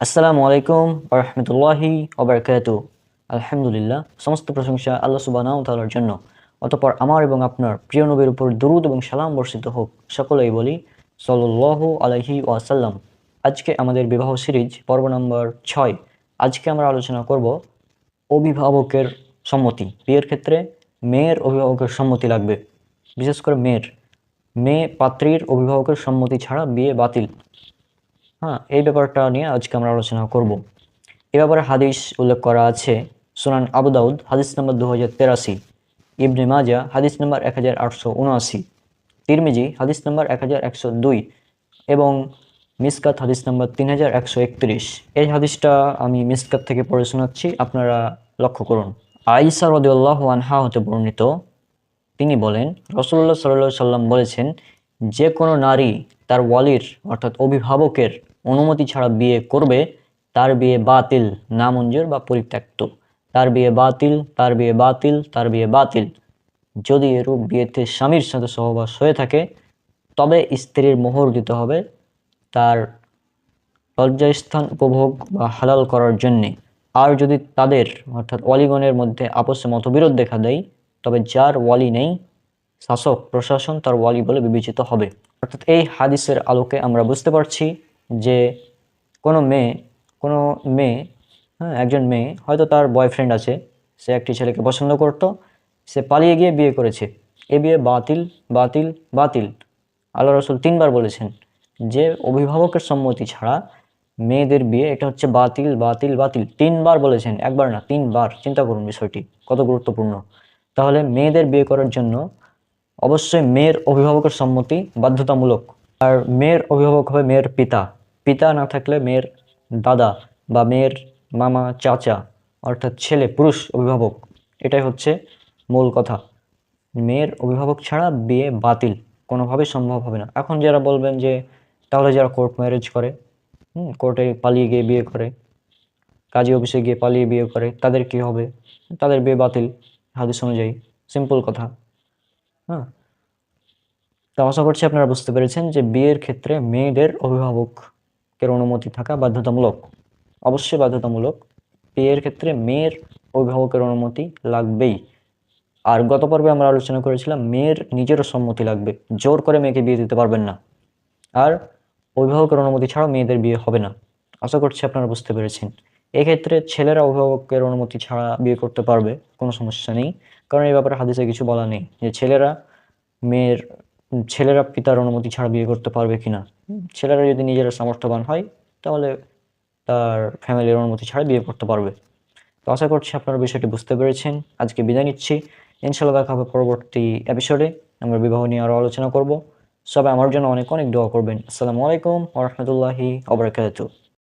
আসসালামু আলাইকুম রহমতুল্লাহি ওবরকাতু। আলহামদুলিল্লাহ, সমস্ত প্রশংসা আল্লাহ সুবানাউ তালার জন্য। অতপর আমার এবং আপনার প্রিয় নবীর উপর দুরুদ এবং সালাম বর্ষিত হোক, সকলেই বলি সল্লাহু আলহি ওয়াসাল্লাম। আজকে আমাদের বিবাহ সিরিজ, পর্ব নম্বর ছয়। আজকে আমরা আলোচনা করব অভিভাবকের সম্মতি। বিয়ের ক্ষেত্রে মেয়ের অভিভাবকের সম্মতি লাগবে। বিশেষ করে মেয়ের। মেয়ে পাত্রীর অভিভাবকের সম্মতি ছাড়া বিয়ে বাতিল। হ্যাঁ এই ব্যাপারটা নিয়ে আজকে আমরা আলোচনা করব। এ ব্যাপারে হাদিস উল্লেখ করা আছে সুনান আবু দাউদ, হাদিস নম্বর দু হাজার তেরাশি। ইবনে মাজা হাদিস নম্বর এক হাজার আটশো উনআশি। তিরমিজি, হাদিস নম্বর এক হাজার একশো দুই। এবং মিসকাত, হাদিস নম্বর তিন হাজার একশো একত্রিশ। এই হাদিসটা আমি মিসকাত থেকে পড়ে শোনাচ্ছি, আপনারা লক্ষ্য করুন। আইসা রদিউল্লাহ আনহা হতে বর্ণিত, তিনি বলেন রসুল্লাহ সাল্লাহ সাল্লাম বলেছেন যে কোনো নারী তার ওয়ালির, অর্থাৎ অভিভাবকের অনুমতি ছাড়া বিয়ে করবে, তার বিয়ে বাতিল, নামঞ্জুর বা পরিত্যক্ত। তার বিয়ে বাতিল, তার বিয়ে বাতিল, তার বিয়ে বাতিল। যদি এরূপ বিয়েতে স্বামীর সাথে সহবাস হয়ে থাকে, তবে স্ত্রীর মোহর দিতে হবে তার লজ্জাস্থান উপভোগ বা হালাল করার জন্যে। আর যদি তাদের, অর্থাৎ ওয়ালিগণের মধ্যে আপসে মতবিরোধ দেখা দেয়, তবে যার ওয়ালি নেই শাসক, প্রশাসন তার ওয়ালি বলে বিবেচিত হবে। অর্থাৎ এই হাদিসের আলোকে আমরা বুঝতে পারছি যে কোনো মেয়ে কোনো মেয়ে হ্যাঁ একজন মেয়ে হয়তো তার বয়ফ্রেন্ড আছে, সে একটি ছেলেকে পছন্দ করত, সে পালিয়ে গিয়ে বিয়ে করেছে। এ বিয়ে বাতিল বাতিল বাতিল। আল্লাহ রসুল তিনবার বলেছেন যে অভিভাবকের সম্মতি ছাড়া মেয়েদের বিয়ে, এটা হচ্ছে বাতিল বাতিল বাতিল। তিনবার বলেছেন, একবার না, তিনবার। চিন্তা করুন বিষয়টি, কত গুরুত্বপূর্ণ। তাহলে মেয়েদের বিয়ে করার জন্য অবশ্যই মেয়ের অভিভাবকের সম্মতি বাধ্যতামূলক। আর মেয়ের অভিভাবক হবে মেয়ের পিতা। পিতা না থাকলে মেয়ের দাদা বা মেয়ের মামা, চাচা অর্থাৎ ছেলে, পুরুষ অভিভাবক। এটাই হচ্ছে মূল কথা। মেয়ের অভিভাবক ছাড়া বিয়ে বাতিল। কোনোভাবেই সম্ভব হবে না। এখন যারা বলবেন যে, তাহলে যারা কোর্ট ম্যারেজ করে কোর্টে পালিয়ে গিয়ে বিয়ে করে, কাজী অফিসে গিয়ে পালিয়ে বিয়ে করে, তাদের কি হবে? তাদের বিয়ে বাতিল। হাদিস অনুযায়ী। সিম্পল কথা। হ্যাঁ। তো আশা করছি আপনারা বুঝতে পেরেছেন যে বিয়ের ক্ষেত্রে মেয়েদের অভিভাবকের অনুমতি থাকা বাধ্যতামূলক, অবশ্যই বাধ্যতামূলক। বিয়ের ক্ষেত্রে মেয়ের অভিভাবকের অনুমতি লাগবেই। আর গত পর্বে আমরা আলোচনা করেছিলাম, মেয়ের নিজেরও সম্মতি লাগবে। জোর করে মেয়েকে বিয়ে দিতে পারবেন না। আর অভিভাবকের অনুমতি ছাড়াও মেয়েদের বিয়ে হবে না। আশা করছি আপনারা বুঝতে পেরেছেন। এক্ষেত্রে ছেলেরা অভিভাবকের অনুমতি ছাড়া বিয়ে করতে পারবে, কোনো সমস্যা নেই। কারণ এই ব্যাপারে হাদিসে কিছু বলা নেই যে ছেলেরা মেয়ের, ছেলেরা পিতার অনুমতি ছাড়া বিয়ে করতে পারবে কিনা। ছেলেরা যদি নিজেরা সামর্থ্যবান হয়, তাহলে তার ফ্যামিলির অনুমতি ছাড়া বিয়ে করতে পারবে। তো আশা করছি আপনারা বিষয়টি বুঝতে পেরেছেন। আজকে বিদায় নিচ্ছি। ইনশাল্লাহ দেখা হবে পরবর্তী এপিসোডে আমরা বিবাহ নিয়ে আরও আলোচনা করব। সবাই আমার জন্য অনেক অনেক দোয়া করবেন। আসসালামু আলাইকুম ওরহমতুল্লাহি ওবরাকাতুহ